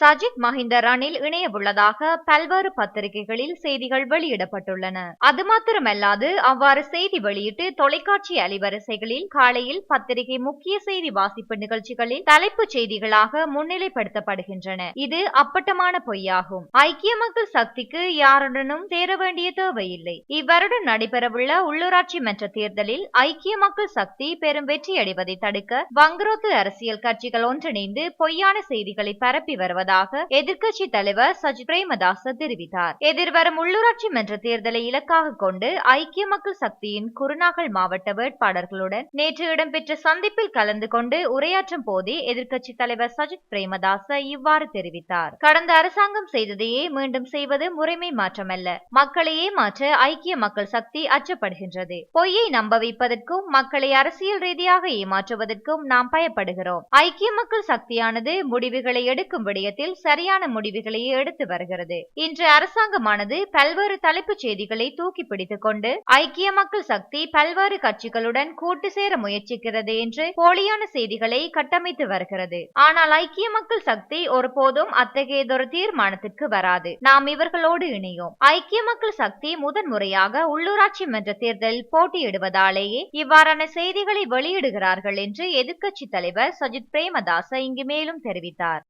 சஜித் மஹிந்த ரணில் இணைய உள்ளதாக பல்வேறு பத்திரிகைகளில் செய்திகள் வெளியிடப்பட்டுள்ளன. அது மாத்திரமல்லாது அவ்வாறு செய்தி வெளியிட்டு தொலைக்காட்சி அலைவரிசைகளில் காலையில் பத்திரிகை முக்கிய செய்தி வாசிப்பு நிகழ்ச்சிகளில் தலைப்புச் செய்திகளாக முன்னிலைப்படுத்தப்படுகின்றன. இது அப்பட்டமான பொய்யாகும். ஐக்கிய மக்கள் சக்திக்கு யாருடனும் சேர வேண்டிய தேவையில்லை. இவ்வருடம் நடைபெறவுள்ள உள்ளூராட்சி மன்ற தேர்தலில் ஐக்கிய மக்கள் சக்தி பெரும் வெற்றியடைவதை தடுக்க வங்குரோத்து அரசியல் கட்சிகள் ஒன்றிணைந்து பொய்யான செய்திகளை பரப்பி வருவது இருப்பதாக எதிர்க்கட்சி தலைவர் சஜித் பிரேமதாச தெரிவித்தார். எதிர்வரும் உள்ளூராட்சி மன்ற தேர்தலை இலக்காக கொண்டு ஐக்கிய மக்கள் சக்தியின் குருநாகல் மாவட்ட வேட்பாளர்களுடன் நேற்று இடம்பெற்ற சந்திப்பில் கலந்து கொண்டு உரையாற்றும் போதே எதிர்க்கட்சி தலைவர் சஜித் பிரேமதாச இவ்வாறு தெரிவித்தார். கடந்த அரசாங்கம் செய்ததையே மீண்டும் செய்வது முறைமை மாற்றமல்ல. மக்களையே மாற்ற ஐக்கிய மக்கள் சக்தி அச்சப்படுகின்றது. பொய்யை நம்ப வைப்பதற்கும் மக்களை அரசியல் ரீதியாக ஏமாற்றுவதற்கும் நாம் பயப்படுகிறோம். ஐக்கிய மக்கள் சக்தியானது முடிவுகளை எடுக்கும் விடயத்தில் சரியான முடிவுகளை எடுத்து வருகிறது. இன்று அரசாங்கமானது பல்வேறு தலைப்புச் செய்திகளை தூக்கி பிடித்துக் கொண்டு ஐக்கிய மக்கள் சக்தி பல்வேறு கட்சிகளுடன் கூட்டு சேர முயற்சிக்கிறது என்று போலியான செய்திகளை கட்டமைத்து வருகிறது. ஆனால் ஐக்கிய மக்கள் சக்தி ஒருபோதும் அத்தகையதொரு தீர்மானத்திற்கு வராது. நாம் இவர்களோடு இணையோம். ஐக்கிய மக்கள் சக்தி முதன் முறையாக உள்ளூராட்சி மன்ற தேர்தலில் போட்டியிடுவதாலேயே இவ்வாறான செய்திகளை வெளியிடுகிறார்கள் என்று எதிர்க்கட்சி தலைவர் சஜித் பிரேமதாச இங்கு மேலும் தெரிவித்தார்.